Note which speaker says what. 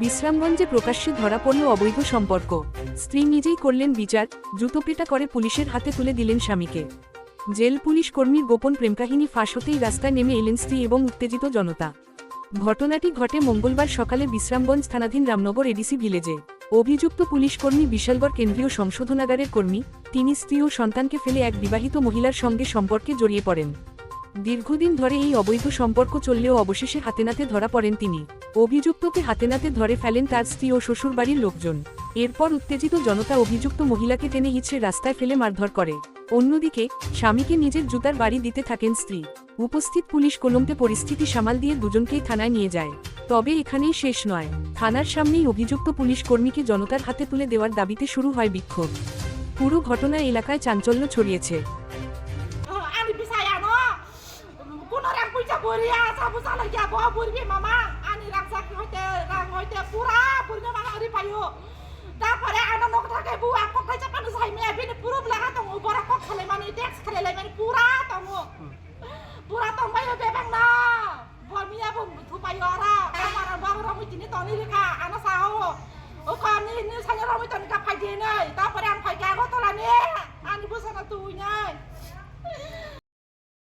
Speaker 1: বিশ্রামগঞ্জে প্রকাশ্যে ধরা পড়ল অবৈধ সম্পর্ক। স্ত্রী নিজেই করলেন বিচার জুতোপেটা করে পুলিশের হাতে তুলে দিলেন স্বামীকে। জেল পুলিশ কর্মীর গোপন প্রেমকাহিনী ফাঁস হতেই রাস্তায় নেমে এলেন স্ত্রী এবং উত্তেজিত জনতা। ঘটনাটি ঘটে মঙ্গলবার সকালে বিশ্রামগঞ্জ থানাধীন রামনগর এডিসি ভিলেজে। অভিযুক্ত পুলিশ কর্মী বিশালগড় কেন্দ্রীয় সংশোধনাগারের কর্মী, তিনি স্ত্রী ও সন্তানকে ফেলে এক বিবাহিত মহিলার সঙ্গে সম্পর্কে জড়িয়ে পড়েন। দীর্ঘদিন ধরে এই অবৈধ সম্পর্ক চললেও অবশেষে হাতেনাতে ধরা পড়েন তিনি। অভিযুক্তকে হাতেনাতে ধরে ফেলেন তার স্ত্রী ও শ্বশুরবাড়ির লোকজন। এরপর উত্তেজিত জনতা অভিযুক্ত মহিলাকে টেনে হিচড়ে রাস্তায় ফেলে মারধর করে। অন্যদিকে, স্বামীকে নিজের জুতার বাড়ি দিতে থাকেন স্ত্রী। উপস্থিত পুলিশ কলমতে পরিস্থিতি সামাল দিয়ে দুজনকেই থানায় নিয়ে যায়। তবে এখানেই শেষ নয়। থানার সামনেই অভিযুক্ত পুলিশ কর্মীকে জনতার হাতে তুলে দেওয়ার দাবিতে শুরু হয় বিক্ষোভ। পুরো ঘটনা এলাকায় চাঞ্চল্য ছড়িয়েছে।
Speaker 2: Sala ya bawa burbi mama. Ani rang sak hoite rang hoite pura burnya mama ori payo. তারপরে আনা নক থাকে বু এক কক কইছে পানি সাই মে বিনি পুরো লাগা তো উপর কক খালে মানে ট্যাক্স খালে লাই মানে পুরা তো পুরা তো মাই বেবাং না। বমিয়া বু থুপাই অরা আমার বাবু রমি তিনি তনি রেখা আনা সাও ও কানি নি সাইরা